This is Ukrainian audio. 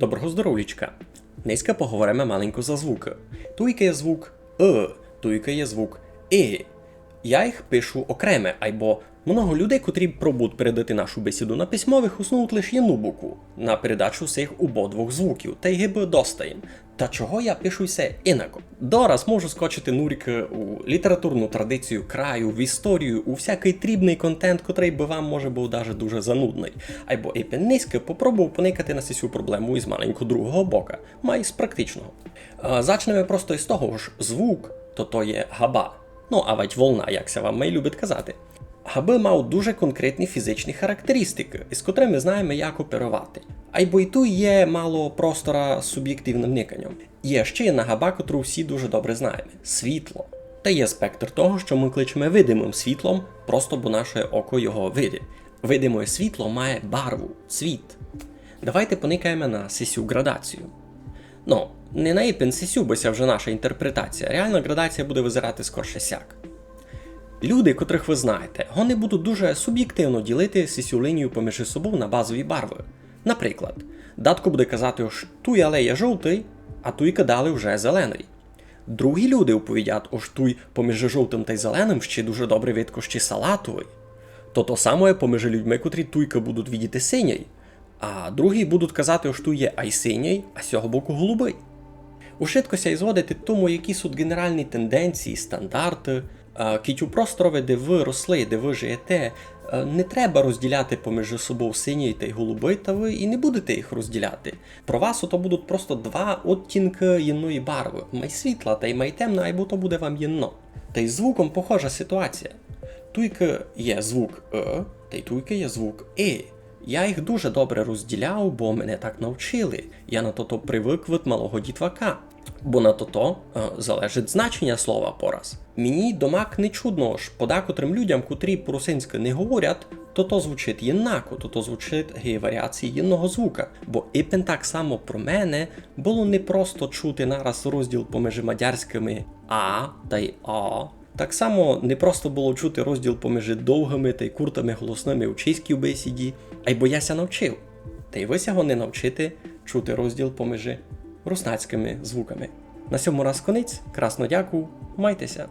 Доброго здоров'ячка! Низько поговоримо маленько за звуки. Туйка є звук Е, туйка є звук Е. Я їх пишу окреме, або много людей, котрі пробують передати нашу бесіду на письмових, уснують лише одну букву на передачу цих ободвох звуків, та й гиби достаєм. Та чого я пишу все інако? Дораз можу скочити нуріки у літературну традицію краю, в історію, у всякий трібний контент, котрий би вам може був даже дуже занудний. Або і попробував поникати на цю проблему із маленького другого бока, май з практичного. Е, Зачнемо просто із того ж, звук, то то є габа. Ну, а ведь волна, як ся вам май любить казати. Габи мав дуже конкретні фізичні характеристики, із котрими знаємо, як оперувати. Айбо й тут є мало простора з суб'єктивним никанням. Є ще одна габа, котру всі дуже добре знаємо світло. Та є спектр того, що ми кличемо видимим світлом, просто бо наше око його видить. Видиме світло має барву, цвіт. Давайте поникаємо на сесю градацію. Ну, не на іпен сесю, бо це вже наша інтерпретація. Реальна градація буде визирати скорше сяк. Люди, котрих ви знаєте, вони будуть дуже суб'єктивно ділити сісю лінію поміж собою на базові барви. Наприклад, датко буде казати, що туй але є жовтий, а туй кадали вже зелений. Другі люди оповідять, ож туй поміж жовтим та й зеленим ще дуже добре видко ще салатовий. То то саме поміж людьми, котрі туйка будуть відіти синій, а другі будуть казати, що туй є ай синій, а з цього боку голубий. У швидкося ізводити тому, які суть генеральні тенденції, стандарти, е, кіть де ви росли, де ви живете, е, не треба розділяти поміж собою синій та й голубий, та ви і не будете їх розділяти. Про вас ото будуть просто два оттінки єдної барви, май світла та й май темна, або то буде вам єдно. Та й звуком похожа ситуація. Туйки є звук Е, та й туйки є звук Е. Я їх дуже добре розділяв, бо мене так навчили. Я на то-то привик від малого дітвака. Бо на то-то е, залежить значення слова пораз. Мені домак не чудно ж, подакотрим людям, котрі по-русинськи не говорять, то то звучить єнако, то то звучить варіації єдного звука. Бо іпен так само про мене було не просто чути нараз розділ поміж мадярськими А та й А. Так само не просто було чути розділ поміж довгими та й куртами голосними у чеській бесіді, а й бо яся навчив. Та й ви сього не навчити чути розділ поміж руснацькими звуками. На сьому раз конець, красно дякую, майтеся!